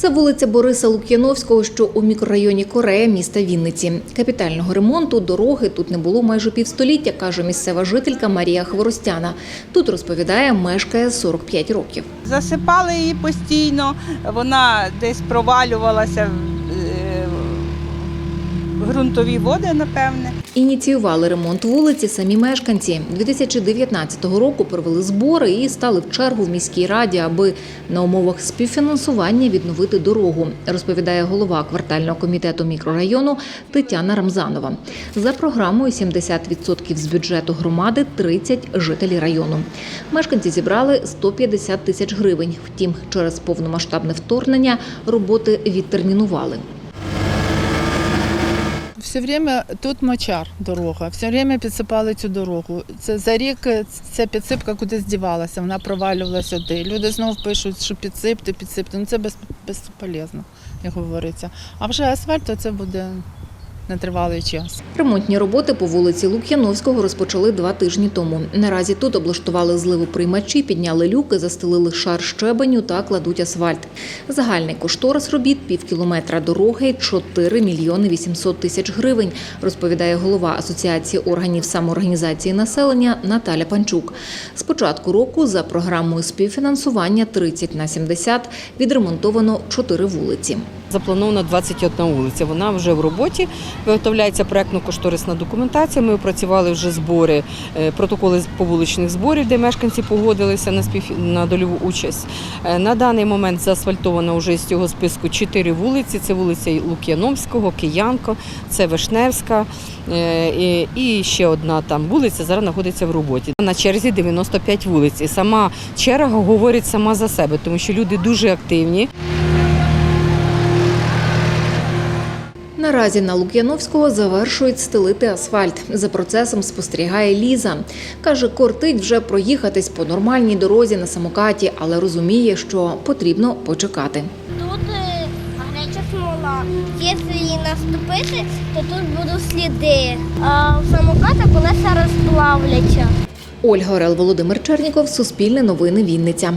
Це вулиця Бориса Лук'яновського, що у мікрорайоні Корея міста Вінниці. Капітального ремонту дороги тут не було майже півстоліття, каже місцева жителька Марія Хворостяна. Тут розповідає, мешкає 45 років. Засипали її постійно, вона десь провалювалася ґрунтові води, напевне. Ініціювали ремонт вулиці самі мешканці. 2019 року провели збори і стали в чергу в міській раді, аби на умовах співфінансування відновити дорогу, розповідає голова квартального комітету мікрорайону Тетяна Рамзанова. За програмою 70% з бюджету громади 30 жителі району. Мешканці зібрали 150 тисяч гривень. Втім, через повномасштабне вторгнення роботи відтермінували. Все время тут мочар дорога, все время підсипали цю дорогу. Це за рік е, ця підсипка кудись дівалася, вона провалювалася сюди. Люди знову пишуть, що підсипте, підсипте. Ну це без, безполезно, як говориться. А вже асфальт, то це буде на тривалий час. Ремонтні роботи по вулиці Лук'яновського розпочали два тижні тому. Наразі тут облаштували зливоприймачі, підняли люки, застелили шар щебеню та кладуть асфальт. Загальний кошторис робіт пів кілометра дороги 4 мільйони 800 тисяч гривень, розповідає голова Асоціації органів самоорганізації населення Наталя Панчук. З початку року за програмою співфінансування 30 на 70 відремонтовано 4 вулиці. Заплановано 21 вулиця. Вона вже в роботі. Виготовляється проектно-кошторисна документація. Ми опрацювали вже збори, е, протоколи з повуличних зборів, де мешканці погодилися на спів на дольову участь. Е, На даний момент заасфальтовано вже з цього списку 4 вулиці. Це вулиця Лук'яновського, Киянко, це Вишневська е, і ще одна там вулиця зараз знаходиться в роботі. На черзі 95 вулиць. І сама черга говорить сама за себе, тому що люди дуже активні. Наразі на Лук'яновського завершують стелити асфальт. За процесом спостерігає Ліза. Каже, кортить вже проїхатись по нормальній дорозі на самокаті, але розуміє, що потрібно почекати. Тут е, гаряча смола. Якщо її наступити, то тут будуть сліди. А у самоката колеса розплавляться. Ольга Орел, Володимир Черніков, Суспільне новини Вінниця.